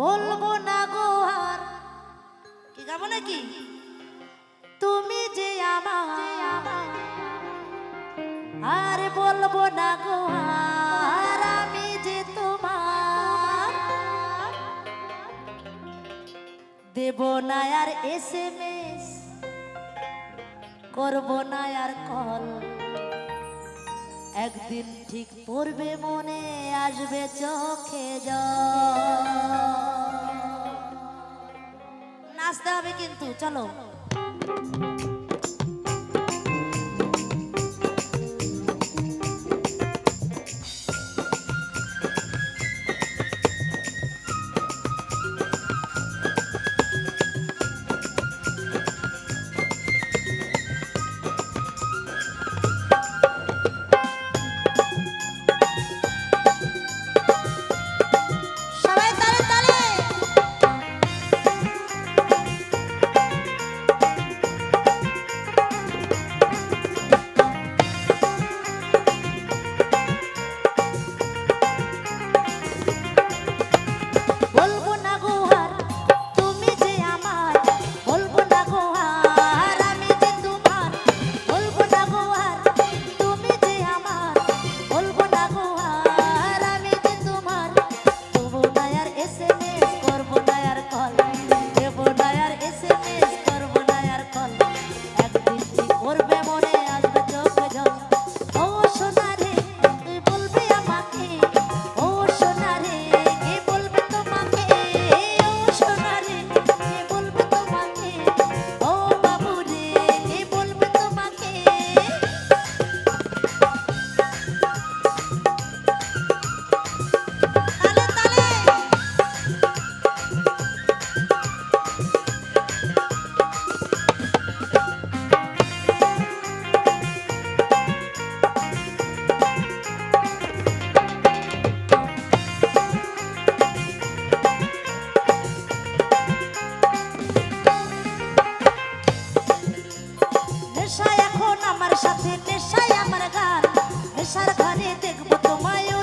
বলব না গো আর। কি গাবো নাকি? তুমি যে আমার। আর বলব না গো আর আমি যে তোমার। দেব না আর এস এম এস করব না আর কল একদিন ঠিক পড়বে মনে আসবে চোখে নাচতে হবে কিন্তু চলো। দেখব তোমায়